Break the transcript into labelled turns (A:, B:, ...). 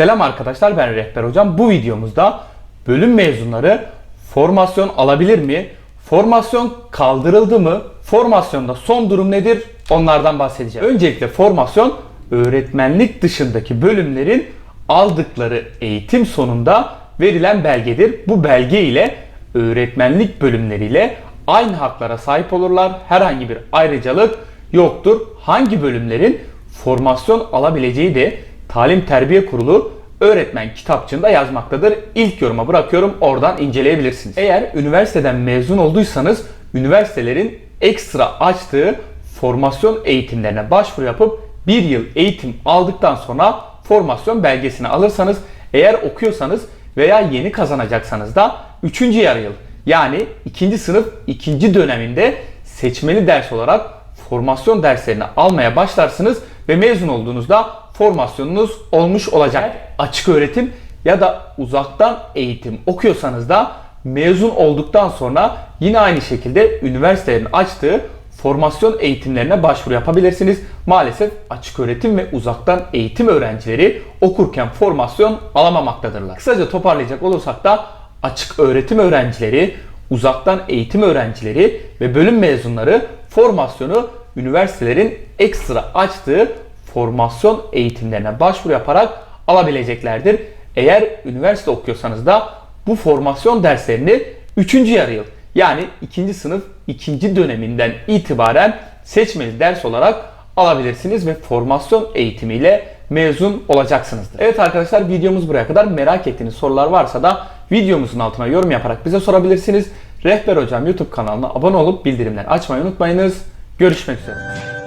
A: Selam arkadaşlar ben Rehber Hocam. Bu videomuzda bölüm mezunları formasyon alabilir mi? Formasyon kaldırıldı mı? Formasyonda son durum nedir? Onlardan bahsedeceğim. Öncelikle formasyon öğretmenlik dışındaki bölümlerin aldıkları eğitim sonunda verilen belgedir. Bu belge ile öğretmenlik bölümleriyle aynı haklara sahip olurlar. Herhangi bir ayrıcalık yoktur. Hangi bölümlerin formasyon alabileceği de Talim Terbiye Kurulu öğretmen kitapçığında yazmaktadır. İlk yoruma bırakıyorum oradan inceleyebilirsiniz. Eğer üniversiteden mezun olduysanız üniversitelerin ekstra açtığı formasyon eğitimlerine başvuru yapıp bir yıl eğitim aldıktan sonra formasyon belgesini alırsanız eğer okuyorsanız veya yeni kazanacaksanız da 3. yarı yıl yani 2. sınıf 2. döneminde seçmeli ders olarak formasyon derslerini almaya başlarsınız ve mezun olduğunuzda formasyonunuz olmuş olacak. Açık öğretim ya da uzaktan eğitim okuyorsanız da mezun olduktan sonra yine aynı şekilde üniversitelerin açtığı formasyon eğitimlerine başvuru yapabilirsiniz. Maalesef açık öğretim ve uzaktan eğitim öğrencileri okurken formasyon alamamaktadırlar. Kısaca toparlayacak olursak da açık öğretim öğrencileri, uzaktan eğitim öğrencileri ve bölüm mezunları formasyonu üniversitelerin ekstra açtığı formasyon eğitimlerine başvuru yaparak alabileceklerdir. Eğer üniversite okuyorsanız da bu formasyon derslerini 3. yarı yıl yani 2. sınıf 2. döneminden itibaren seçmeli ders olarak alabilirsiniz ve formasyon eğitimiyle mezun olacaksınızdır. Evet arkadaşlar videomuz buraya kadar. Merak ettiğiniz sorular varsa da videomuzun altına yorum yaparak bize sorabilirsiniz. Rehber Hocam YouTube kanalına abone olup bildirimleri açmayı unutmayınız. Görüşmek üzere.